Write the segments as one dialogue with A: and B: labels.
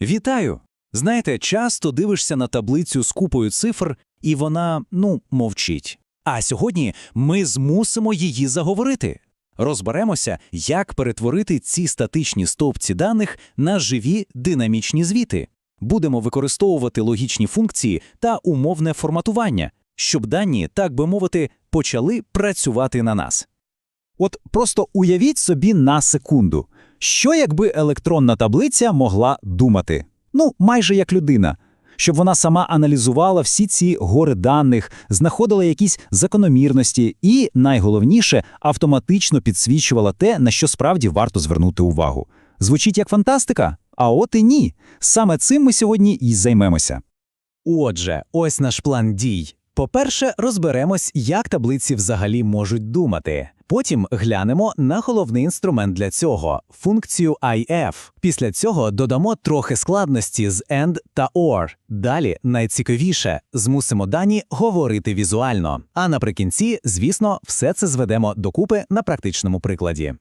A: Вітаю! Знаєте, часто дивишся на таблицю з купою цифр, і вона, ну, мовчить. А сьогодні ми змусимо її заговорити. Розберемося, як перетворити ці статичні стовпці даних на живі динамічні звіти. Будемо використовувати логічні функції та умовне форматування, щоб дані, так би мовити, почали працювати на нас. От просто уявіть собі на секунду, що якби електронна таблиця могла думати? Ну, майже як людина. Щоб вона сама аналізувала всі ці гори даних, знаходила якісь закономірності і, найголовніше, автоматично підсвічувала те, на що справді варто звернути увагу. Звучить як фантастика? А от і ні. Саме цим ми сьогодні і займемося. Отже, ось наш план дій. По-перше, розберемось, як таблиці взагалі можуть думати. Потім глянемо на головний інструмент для цього функцію IF. Після цього додамо трохи складності з AND та OR. Далі найцікавіше змусимо дані говорити візуально. А наприкінці, звісно, все це зведемо докупи на практичному прикладі.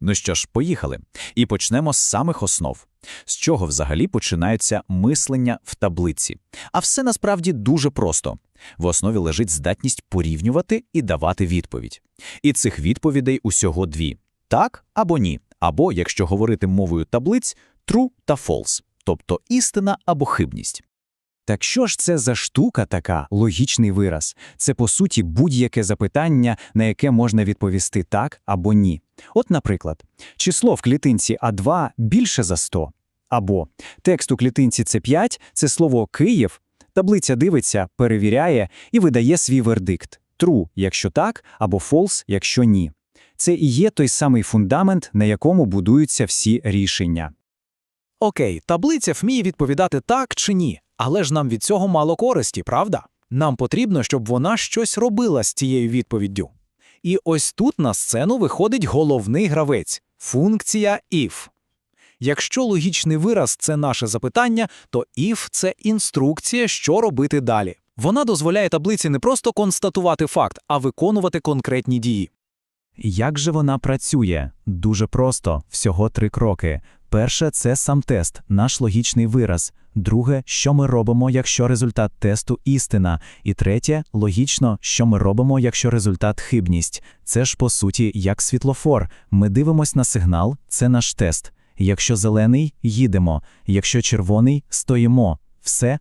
B: Ну що ж, поїхали. І почнемо з самих основ. З чого взагалі починаються мислення в таблиці? А все насправді дуже просто. В основі лежить здатність порівнювати і давати відповідь. І цих відповідей усього дві: так або ні. Або, якщо говорити мовою таблиць, true та false, тобто істина або хибність.
A: Так що ж це за штука така, логічний вираз? Це, по суті, будь-яке запитання, на яке можна відповісти так або ні. От, наприклад, число в клітинці А2 більше за 100. Або текст у клітинці С5 – це слово «Київ», таблиця дивиться, перевіряє і видає свій вердикт true, якщо так, або false, якщо ні. Це і є той самий фундамент, на якому будуються всі рішення.
C: Окей, таблиця вміє відповідати так чи ні, але ж нам від цього мало користі, правда? Нам потрібно, щоб вона щось робила з цією відповіддю. І ось тут на сцену виходить головний гравець функція if. Якщо логічний вираз це наше запитання, то if – це інструкція, що робити далі. Вона дозволяє таблиці не просто констатувати факт, а виконувати конкретні дії.
A: Як же вона працює? Дуже просто, всього три кроки. Перше це сам тест, наш логічний вираз. Друге, що ми робимо, якщо результат тесту істина. І третє, логічно, що ми робимо, якщо результат хибність. Це ж по суті як світлофор. Ми дивимось на сигнал, це наш тест. Якщо зелений їдемо, якщо червоний стоїмо. Все.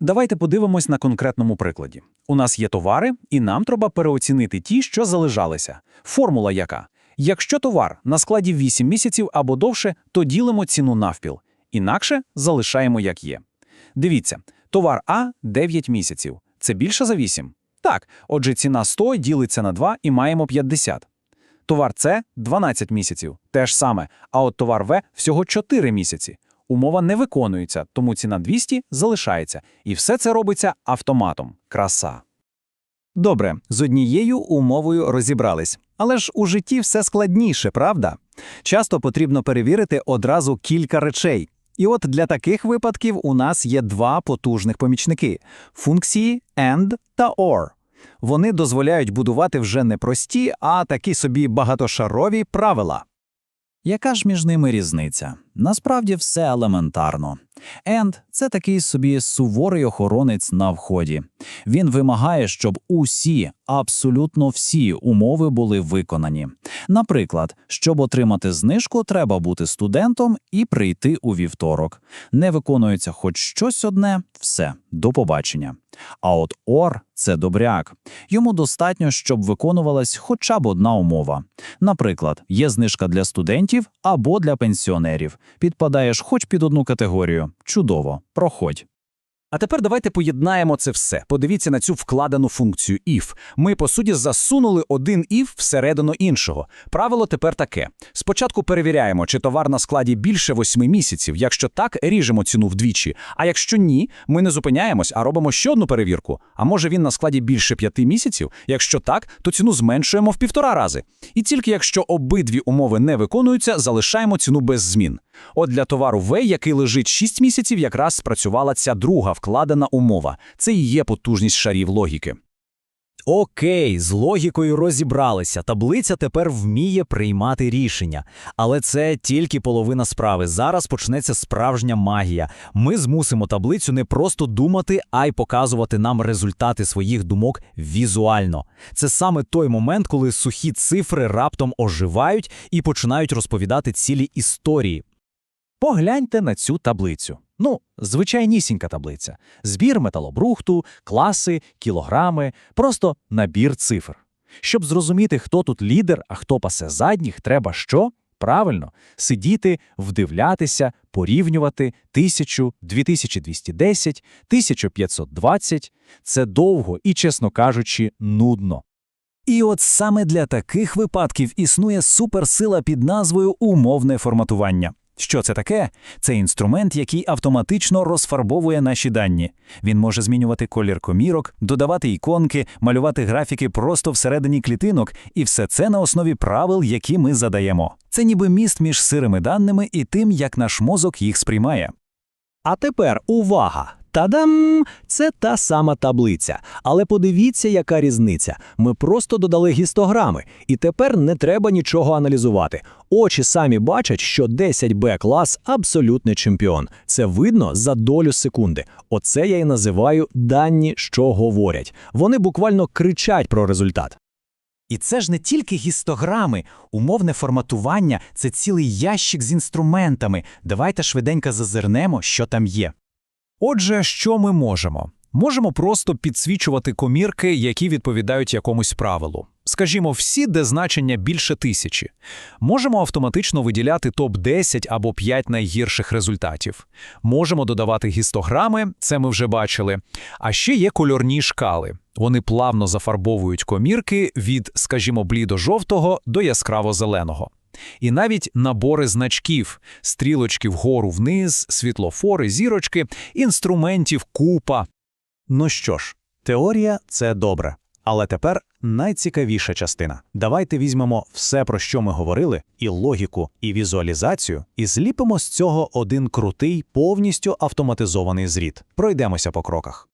A: Давайте подивимось на конкретному прикладі. У нас є товари, і нам треба переоцінити ті, що залежалися. Формула яка? Якщо товар на складі 8 місяців або довше, то ділимо ціну навпіл. Інакше залишаємо як є. Дивіться, товар А 9 місяців. Це більше за 8? Так, отже, ціна 100 ділиться на 2 і маємо 50. Товар С 12 місяців. Те ж саме, а от товар В всього 4 місяці. Умова не виконується, тому ціна 200 залишається. І все це робиться автоматом. Краса. Добре, з однією умовою розібрались. Але ж у житті все складніше, правда? Часто потрібно перевірити одразу кілька речей. І от для таких випадків у нас є два потужних помічники функції AND та OR. Вони дозволяють будувати вже не прості, а такі собі багатошарові правила. Яка ж між ними різниця? Насправді все елементарно. Енд це такий собі суворий охоронець на вході. Він вимагає, щоб усі, абсолютно всі умови були виконані. Наприклад, щоб отримати знижку, треба бути студентом і прийти у вівторок. Не виконується хоч щось одне, все, до побачення. А от ОР це добряк. Йому достатньо, щоб виконувалась хоча б одна умова. Наприклад, є знижка для студентів або для пенсіонерів. Підпадаєш хоч під одну категорію. Чудово, проходь. А тепер давайте поєднаємо це все. Подивіться на цю вкладену функцію if. Ми, по суті, засунули один if всередину іншого. Правило тепер таке: спочатку перевіряємо, чи товар на складі більше восьми місяців. Якщо так, ріжемо ціну вдвічі. А якщо ні, ми не зупиняємось, а робимо ще одну перевірку. А може він на складі більше п'яти місяців? Якщо так, то ціну зменшуємо в півтора рази. І тільки якщо обидві умови не виконуються, залишаємо ціну без змін. От для товару В, який лежить 6 місяців, якраз спрацювала ця друга вкладена умова. Це і є потужність шарів логіки.
D: Окей, з логікою розібралися. Таблиця тепер вміє приймати рішення. Але це тільки половина справи. Зараз почнеться справжня магія. Ми змусимо таблицю не просто думати, а й показувати нам результати своїх думок візуально. Це саме той момент, коли сухі цифри раптом оживають і починають розповідати цілі історії.
C: Погляньте на цю таблицю. Ну, звичайнісінька таблиця. Збір металобрухту, класи, кілограми, просто набір цифр. Щоб зрозуміти, хто тут лідер, а хто пасе задніх, треба що? Правильно, сидіти, вдивлятися, порівнювати 1000, 2210, 1520. Це довго і, чесно кажучи, нудно.
A: І от саме для таких випадків існує суперсила під назвою умовне форматування. Що це таке? Це інструмент, який автоматично розфарбовує наші дані. Він може змінювати колір комірок, додавати іконки, малювати графіки просто всередині клітинок, і все це на основі правил, які ми задаємо. Це ніби міст між сирими даними і тим, як наш мозок їх сприймає.
D: А тепер увага! Та-дам! Це та сама таблиця. Але подивіться, яка різниця. Ми просто додали гістограми, і тепер не треба нічого аналізувати. Очі самі бачать, що 10Б клас абсолютний чемпіон. Це видно за долю секунди. Оце я і називаю дані, що говорять. Вони буквально кричать про результат.
A: І це ж не тільки гістограми, умовне форматування це цілий ящик з інструментами. Давайте швиденько зазирнемо, що там є.
C: Отже, що ми можемо? Можемо просто підсвічувати комірки, які відповідають якомусь правилу. Скажімо, всі, де значення більше тисячі. Можемо автоматично виділяти топ-10 або 5 найгірших результатів. Можемо додавати гістограми, це ми вже бачили. А ще є кольорні шкали. Вони плавно зафарбовують комірки від, скажімо, блідо-жовтого до яскраво-зеленого. І навіть набори значків, стрілочки вгору вниз, світлофори, зірочки, інструментів, купа.
A: Ну що ж, теорія це добре. Але тепер найцікавіша частина. Давайте візьмемо все, про що ми говорили, і логіку, і візуалізацію, і зліпимо з цього один крутий, повністю автоматизований зрід. Пройдемося по кроках.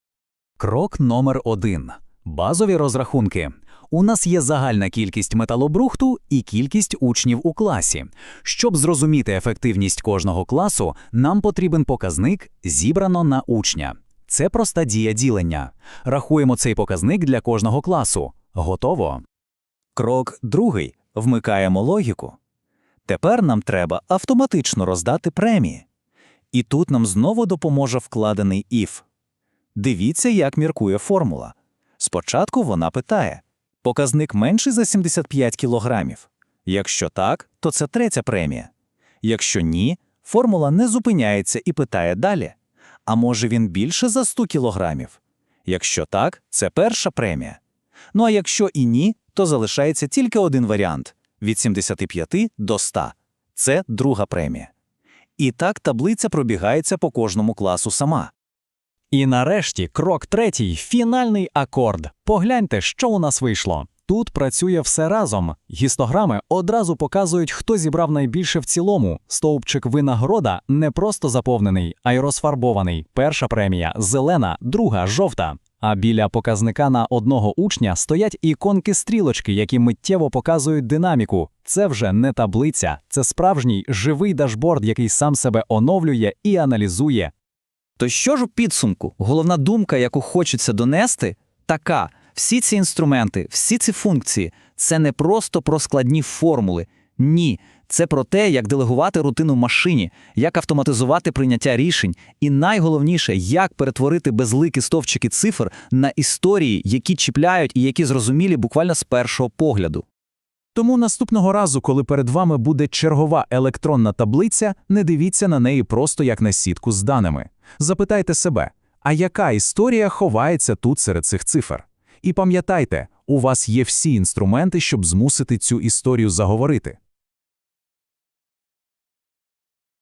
A: Крок номер один. Базові розрахунки. У нас є загальна кількість металобрухту і кількість учнів у класі. Щоб зрозуміти ефективність кожного класу, нам потрібен показник зібрано на учня. Це проста дія ділення. Рахуємо цей показник для кожного класу. Готово. Крок другий. Вмикаємо логіку. Тепер нам треба автоматично роздати премії. І тут нам знову допоможе вкладений if. Дивіться, як міркує формула. Спочатку вона питає: показник менший за 75 кілограмів. Якщо так, то це третя премія. Якщо ні, формула не зупиняється і питає далі. А може він більше за 100 кілограмів? Якщо так, це перша премія. Ну а якщо і ні, то залишається тільки один варіант від 75 до 100. Це друга премія. І так таблиця пробігається по кожному класу сама.
D: І нарешті крок третій фінальний акорд. Погляньте, що у нас вийшло. Тут працює все разом. Гістограми одразу показують, хто зібрав найбільше в цілому. Стовпчик винагорода не просто заповнений, а й розфарбований. Перша премія зелена, друга жовта. А біля показника на одного учня стоять іконки стрілочки, які миттєво показують динаміку. Це вже не таблиця, це справжній живий дашборд, який сам себе оновлює і аналізує.
E: То що ж у підсумку? Головна думка, яку хочеться донести, така: всі ці інструменти, всі ці функції це не просто про складні формули. Ні, це про те, як делегувати рутину машині, як автоматизувати прийняття рішень, і найголовніше, як перетворити безликі стовпчики цифр на історії, які чіпляють і які зрозумілі буквально з першого погляду.
C: Тому наступного разу, коли перед вами буде чергова електронна таблиця, не дивіться на неї просто як на сітку з даними. Запитайте себе, а яка історія ховається тут серед цих цифр? І пам'ятайте, у вас є всі інструменти, щоб змусити цю історію заговорити.